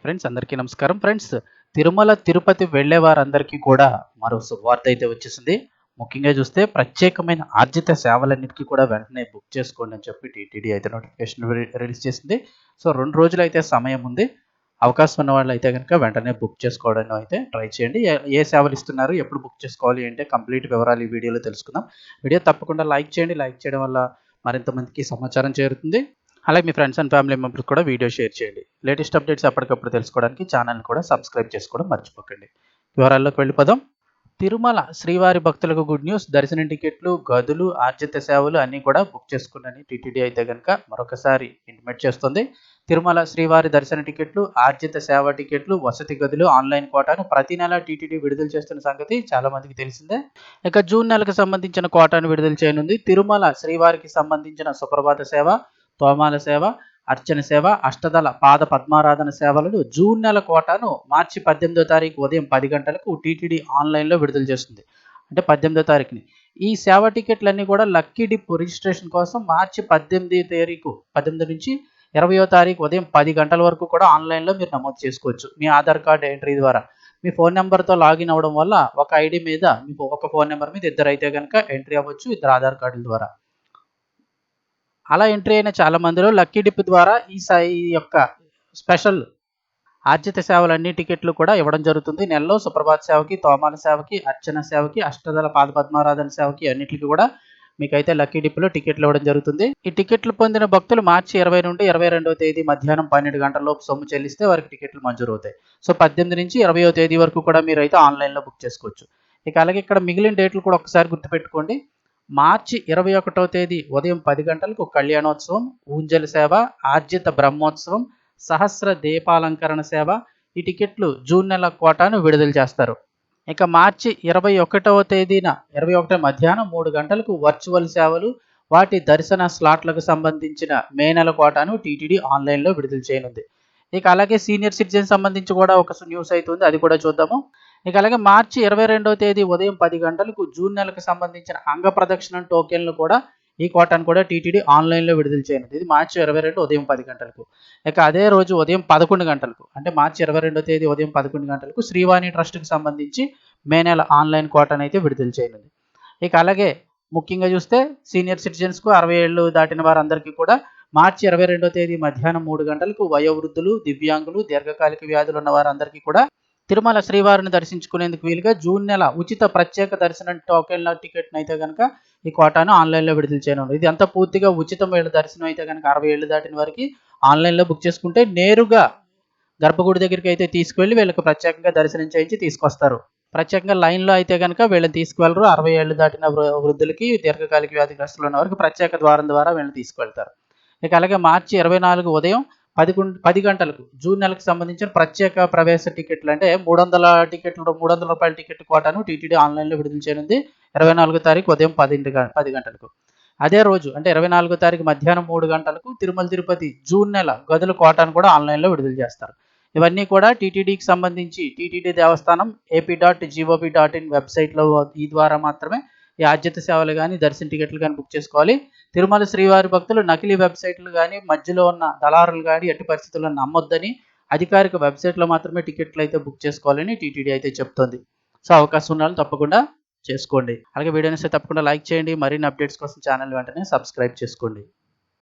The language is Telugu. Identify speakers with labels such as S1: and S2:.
S1: ఫ్రెండ్స్ అందరికీ నమస్కారం. ఫ్రెండ్స్ తిరుమల తిరుపతి వెళ్ళే వారందరికీ కూడా మరో శుభవార్త అయితే వచ్చేసింది. ముఖ్యంగా చూస్తే ప్రత్యేకమైన ఆర్జిత సేవలన్నిటికీ కూడా వెంటనే బుక్ చేసుకోండి అని చెప్పి టీటీడీ అయితే నోటిఫికేషన్ రిలీజ్ చేసింది. సో రెండు రోజులు అయితే సమయం ఉంది. అవకాశం ఉన్న వాళ్ళు అయితే కనుక వెంటనే బుక్ చేసుకోవడం అయితే ట్రై చేయండి. ఏ- ఏ సేవలు ఇస్తున్నారు ఎప్పుడు బుక్ చేసుకోవాలి అంటే కంప్లీట్ వివరాలు ఈ వీడియోలో తెలుసుకుందాం. వీడియో తప్పకుండా లైక్ చేయండి. లైక్ చేయడం వల్ల మరింత మందికి సమాచారం చేరుతుంది. అలాగే మీ ఫ్రెండ్స్ అండ్ ఫ్యామిలీ మెంబర్స్ కూడా వీడియో షేర్ చేయండి. లేటెస్ట్ అప్డేట్స్ అప్పటికప్పుడు తెలుసుకోవడానికి ఛానల్ కూడా సబ్స్క్రైబ్ చేసుకోవడం మర్చిపోకండి. వివరాల్లోకి వెళ్ళిపోదాం. తిరుమల శ్రీవారి భక్తులకు గుడ్ న్యూస్ దర్శన టికెట్లు గదులు ఆర్జిత సేవలు అన్నీ కూడా బుక్ చేసుకున్నని టీటీడీ అయితే కనుక మరొకసారి ఇంటిమేట్ చేస్తుంది. తిరుమల శ్రీవారి దర్శన టికెట్లు ఆర్జిత సేవ టికెట్లు వసతి గదులు ఆన్లైన్ కోటాను ప్రతి నెల టీటీడీ విడుదల చేస్తున్న సంగతి చాలా మందికి తెలిసిందే. ఇక జూన్ నెలకు సంబంధించిన కోటాను విడుదల చేయనుంది. తిరుమల శ్రీవారికి సంబంధించిన సుప్రభాత సేవ తోమాల సేవ అర్చన సేవ అష్టదళ పాద పద్మారాధన సేవలను జూన్ నెల కోటాను మార్చి పద్దెనిమిదో తారీఖు ఉదయం పది గంటలకు టీటీడీ ఆన్లైన్లో విడుదల చేస్తుంది. అంటే పద్దెనిమిదో తారీఖుని. ఈ సేవ టికెట్లన్నీ కూడా లక్కీ డిప్ రిజిస్ట్రేషన్ కోసం మార్చి పద్దెనిమిది తారీఖు పద్దెనిమిది నుంచి ఇరవయో తారీఖు ఉదయం పది గంటల వరకు కూడా ఆన్లైన్లో మీరు నమోదు చేసుకోవచ్చు. మీ ఆధార్ కార్డు ఎంట్రీ ద్వారా. మీ ఫోన్ నెంబర్తో లాగిన్ అవ్వడం వల్ల ఒక ఐడి మీద మీకు ఒక ఫోన్ నెంబర్ మీద ఇద్దరు అయితే కనుక ఎంట్రీ అవ్వచ్చు ఇద్దరు ఆధార్ కార్డుల ద్వారా. అలా ఎంట్రీ అయిన చాలా మందిలో లక్కీ డిప్ ద్వారా ఈ సాయి ఈ యొక్క స్పెషల్ ఆర్జిత సేవలన్నీ టికెట్లు కూడా ఇవ్వడం జరుగుతుంది. నెలలో సుప్రభాత్ సేవకి తోమాల సేవకి అర్చన సేవకి అష్టదళ పాదపద్మారాధన సేవకి అన్నిటికీ కూడా మీకైతే లక్కీ డిప్లో టికెట్లు ఇవ్వడం జరుగుతుంది. ఈ టికెట్లు పొందిన భక్తులు మార్చి ఇరవై నుండి ఇరవై రెండవ తేదీ మధ్యాహ్నం పన్నెండు గంటల లోపు సొమ్ము చెల్లిస్తే వారికి టికెట్లు మంజూరు అవుతాయి. సో పద్దెనిమిది నుంచి ఇరవయో తేదీ వరకు కూడా మీరు అయితే ఆన్లైన్లో బుక్ చేసుకోవచ్చు. ఇక అలాగే ఇక్కడ మిగిలిన డేట్లు కూడా ఒకసారి గుర్తుపెట్టుకోండి. మార్చి ఇరవై ఒకటవ తేదీ ఉదయం పది గంటలకు కళ్యాణోత్సవం ఊంజల్ సేవ ఆర్జిత బ్రహ్మోత్సవం సహస్ర దీపాలంకరణ సేవ ఈ టికెట్లు జూన్ నెల కోటాను విడుదల చేస్తారు. ఇక మార్చి ఇరవై ఒకటవ తేదీన ఇరవై ఒకటో మధ్యాహ్నం మూడు గంటలకు వర్చువల్ సేవలు వాటి దర్శన స్లాట్లకు సంబంధించిన మే నెల కోటాను టీటీడీ ఆన్లైన్లో విడుదల చేయనుంది. ఇక అలాగే సీనియర్ సిటిజన్ సంబంధించి కూడా ఒక న్యూస్ అయితే ఉంది అది కూడా చూద్దాము. ఇక అలాగే మార్చి ఇరవై రెండవ తేదీ ఉదయం పది గంటలకు జూన్ నెలకు సంబంధించిన అంగ ప్రదక్షిణ టోకెన్లు కూడా ఈ కోటాను కూడా టీటీడీ ఆన్లైన్లో విడుదల చేయనుంది. ఇది మార్చి ఇరవై రెండు ఉదయం పది గంటలకు. ఇక అదే రోజు ఉదయం పదకొండు గంటలకు అంటే మార్చి ఇరవై రెండో తేదీ ఉదయం పదకొండు గంటలకు శ్రీవాణి ట్రస్ట్కి సంబంధించి మే నెల ఆన్లైన్ కోటాను అయితే విడుదల చేయనుంది. ఇక అలాగే ముఖ్యంగా చూస్తే సీనియర్ సిటిజన్స్కు అరవై ఏళ్ళు దాటిన వారందరికీ కూడా మార్చి ఇరవై రెండో తేదీ మధ్యాహ్నం మూడు గంటలకు వయోవృద్ధులు దివ్యాంగులు దీర్ఘకాలిక వ్యాధులు ఉన్న వారందరికీ కూడా తిరుమల శ్రీవారిని దర్శించుకునేందుకు వీలుగా జూన్ నెల ఉచిత ప్రత్యేక దర్శనం టోకెన్ల టికెట్ని అయితే కనుక ఈ కోటాను ఆన్లైన్లో విడుదల చేయనుంది. ఇది అంతా పూర్తిగా ఉచితం వీళ్ళ దర్శనం అయితే కనుక అరవై ఏళ్ళు దాటిన వారికి ఆన్లైన్లో బుక్ చేసుకుంటే నేరుగా గర్భగుడి దగ్గరికి అయితే తీసుకువెళ్ళి వీళ్ళకి ప్రత్యేకంగా దర్శనం చేయించి తీసుకొస్తారు. ప్రత్యేకంగా లైన్లో అయితే కనుక వీళ్ళని తీసుకువెళ్ళరు. అరవై ఏళ్ళు దాటిన వృ- వృద్ధులకి దీర్ఘకాలిక వ్యాధిగ్రస్తులు ఉన్న వారికి ప్రత్యేక ద్వారం ద్వారా వీళ్ళని తీసుకువెళ్తారు. ఇక అలాగే మార్చి ఇరవై నాలుగు ఉదయం పది పది గంటలకు జూన్ నెలకు సంబంధించిన ప్రత్యేక ప్రవేశ టికెట్లు అంటే మూడు వందల టికెట్లు మూడు వందల రూపాయల టికెట్ కోటాను టీటీడీ ఆన్లైన్లో విడుదల చేయనుంది ఇరవై నాలుగో తారీఖు ఉదయం పదింటి పది గంటలకు. అదే రోజు అంటే ఇరవై నాలుగో తారీఖు మధ్యాహ్నం మూడు గంటలకు తిరుమల తిరుపతి జూన్ నెల గదుల కోటాను కూడా ఆన్లైన్లో విడుదల చేస్తారు. ఇవన్నీ కూడా టీటీడీకి సంబంధించి TTD Devasthanam AP dot GOB dot in వెబ్సైట్లో ఈ ద్వారా మాత్రమే ఈ ఆద్యత సేవలు కానీ దర్శన టికెట్లు కానీ బుక్ చేసుకోవాలి. తిరుమల శ్రీవారి భక్తులు నకిలీ వెబ్సైట్లు కానీ మధ్యలో ఉన్న దళారులు కానీ ఎట్టి పరిస్థితుల్లో నమ్మొద్దని అధికారిక వెబ్సైట్లో మాత్రమే టికెట్లు అయితే బుక్ చేసుకోవాలని టీటీడీ అయితే చెప్తోంది. సో అవకాశం ఉన్న తప్పకుండా చేసుకోండి. అలాగే వీడియోని సరే తప్పకుండా లైక్ చేయండి. మరిన్ని అప్డేట్స్ కోసం ఛానల్ వెంటనే సబ్స్క్రైబ్ చేసుకోండి.